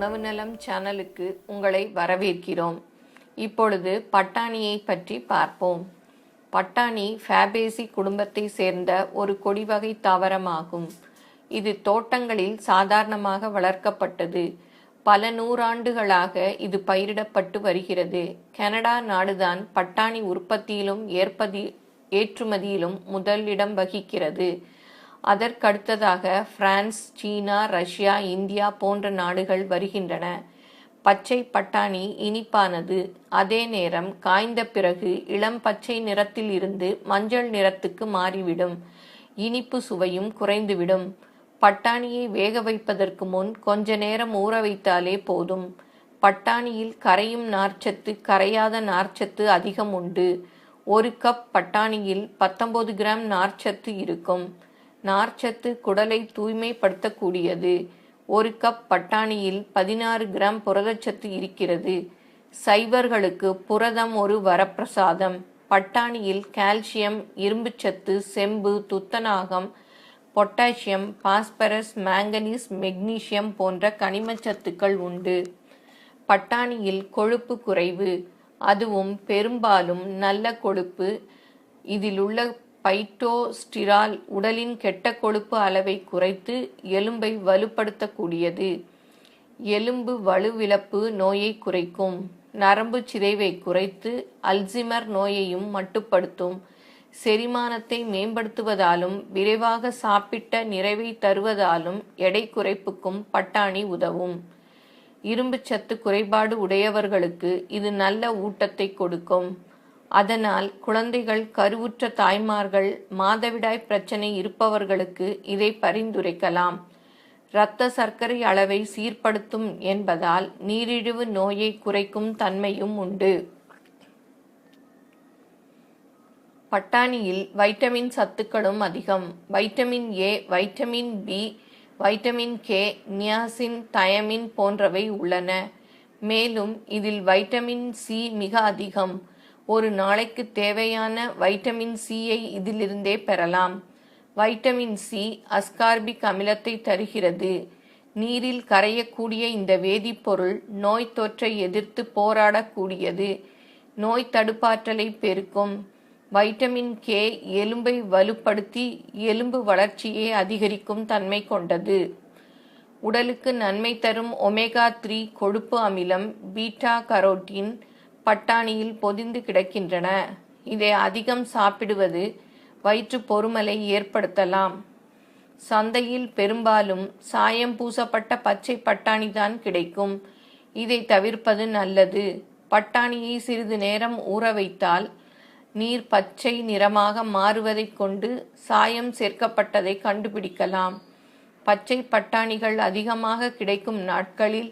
உணவு நலம் சேனலுக்கு உங்களை வரவேற்கிறோம். இப்பொழுது பட்டாணியை பற்றி பார்ப்போம். பட்டாணி ஃபேபேசி குடும்பத்தை சேர்ந்த ஒரு கொடி வகை தாவரமாகும். இது தோட்டங்களில் சாதாரணமாக வளர்க்கப்பட்டது. பல நூறாண்டுகளாக இது பயிரிடப்பட்டு வருகிறது. கனடா நாடுதான் பட்டாணி உற்பத்தியிலும் ஏற்பதி ஏற்றுமதியிலும் முதலிடம் வகிக்கிறது. அதற்கடுத்ததாக பிரான்ஸ் சீனா ரஷ்யா இந்தியா போன்ற நாடுகள் வருகின்றன. பச்சை பட்டாணி இனிப்பானது. அதே நேரம் காய்ந்த பிறகு இளம் பச்சை நிறத்தில் இருந்து மஞ்சள் நிறத்துக்கு மாறிவிடும். இனிப்பு சுவையும் குறைந்துவிடும். பட்டாணியை வேக வைப்பதற்கு முன் கொஞ்ச நேரம் ஊற வைத்தாலே போதும். பட்டாணியில் கரையும் நார்ச்சத்து கரையாத நார்ச்சத்து அதிகம் உண்டு. ஒரு கப் பட்டாணியில் பத்தொன்பது கிராம் நார்ச்சத்து இருக்கும். நார்ச்சத்து குடலை தூய்மைப்படுத்தக்கூடியது. ஒரு கப் பட்டாணியில் பதினாறு கிராம் புரதச்சத்து இருக்கிறது. சைவர்களுக்கு புரதம் ஒரு வரப்பிரசாதம். பட்டாணியில் கால்சியம் இரும்புச்சத்து செம்பு துத்தநாகம் பொட்டாசியம் பாஸ்பரஸ் மேங்கனீஸ் மெக்னீசியம் போன்ற கனிமச்சத்துக்கள் உண்டு. பட்டாணியில் கொழுப்பு குறைவு. அதுவும் பெரும்பாலும் நல்ல கொழுப்பு. இதில் உள்ள பைட்டோஸ்டிரால் உடலின் கெட்ட கொழுப்பு அளவை குறைத்து எலும்பை வலுப்படுத்தக்கூடியது. எலும்பு வலுவிழப்பு நோயை குறைக்கும். நரம்பு சிதைவை குறைத்து அல்சிமர் நோயையும் மட்டுப்படுத்தும். செரிமானத்தை மேம்படுத்துவதாலும் விரைவாக சாப்பிட்ட நிறைவை தருவதாலும் எடை குறைப்புக்கும் பட்டாணி உதவும். இரும்புச்சத்து குறைபாடு உடையவர்களுக்கு இது நல்ல ஊட்டத்தை கொடுக்கும். அதனால் குழந்தைகள் கருவுற்ற தாய்மார்கள் மாதவிடாய் பிரச்சனை இருப்பவர்களுக்கு இதை பரிந்துரைக்கலாம். இரத்த சர்க்கரை அளவை சீர்படுத்தும் என்பதால் நீரிழிவு நோயை குறைக்கும் தன்மையும் உண்டு. பட்டாணியில் வைட்டமின் சத்துக்களும் அதிகம். Vitamin A vitamin B vitamin K niacin thiamine போன்றவை உள்ளன. மேலும் இதில் வைட்டமின் சி மிக அதிகம். ஒரு நாளைக்கு தேவையான வைட்டமின் சியை இதிலிருந்தே பெறலாம். வைட்டமின் சி அஸ்கார்பிக் அமிலத்தை தருகிறது. நீரில் கரையக்கூடிய இந்த வேதிப்பொருள் நோய் தொற்றை எதிர்த்து போராடக்கூடியது. நோய் தடுப்பாற்றலை பெருக்கும். வைட்டமின் கே எலும்பை வலுப்படுத்தி எலும்பு வளர்ச்சியை அதிகரிக்கும் தன்மை கொண்டது. உடலுக்கு நன்மை தரும் ஒமேகா த்ரீ கொழுப்பு அமிலம் பீட்டா கரோட்டின் பட்டாணியில் பொதிந்து கிடக்கின்றன. இதை அதிகம் சாப்பிடுவது வயிற்று பொறுமலை ஏற்படுத்தலாம். சந்தையில் பெரும்பாலும் சாயம் பூசப்பட்ட பச்சை பட்டாணி தான் கிடைக்கும். இதை தவிர்ப்பது நல்லது. பட்டாணியை சிறிது நேரம் ஊற வைத்தால் நீர் பச்சை நிறமாக மாறுவதைக் கொண்டு சாயம் சேர்க்கப்பட்டதை கண்டுபிடிக்கலாம். பச்சை பட்டாணிகள் அதிகமாக கிடைக்கும் நாட்களில்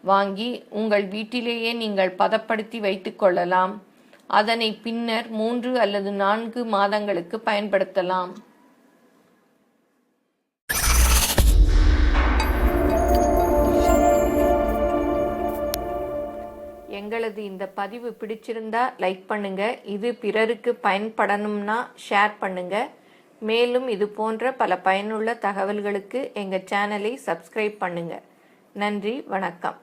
வாங்கி உங்கள் வீட்டிலேயே நீங்கள் பதப்படுத்தி வைத்துக் கொள்ளலாம். அதனை பின்னர் மூன்று அல்லது நான்கு மாதங்களுக்கு பயன்படுத்தலாம். எங்களது இந்த பதிவு பிடிச்சிருந்தா லைக் பண்ணுங்க. இது பிறருக்கு பயன்படணும்னா ஷேர் பண்ணுங்க. மேலும் இது போன்ற பல பயனுள்ள தகவல்களுக்கு எங்கள் சேனலை சப்ஸ்கிரைப் பண்ணுங்க. நன்றி வணக்கம்.